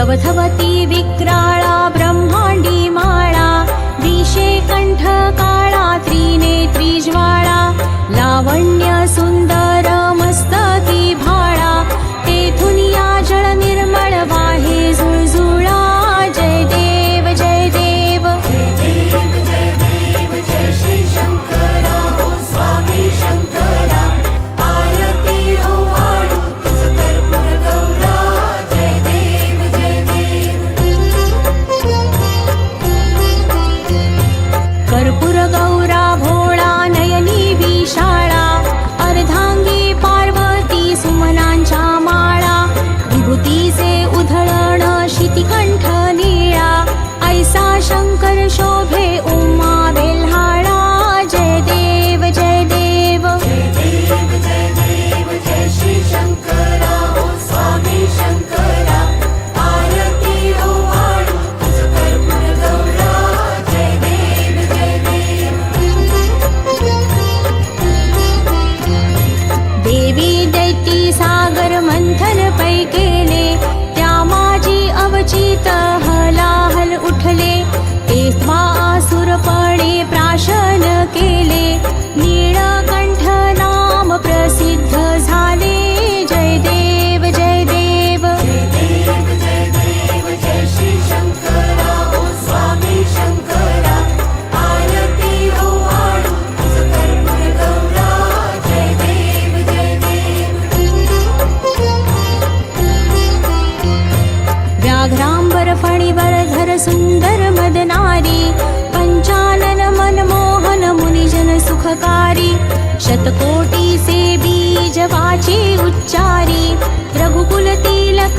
धवती विक्राळा ब्रह्माण्डी मा सहकारी शतकोटी से बीज वाचे उच्चारी रघुकुल तिलक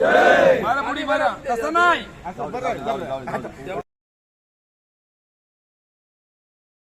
ಜೈ ಮಾರ ಮುಡಿ ಮಾರ ತಸನಾಯ್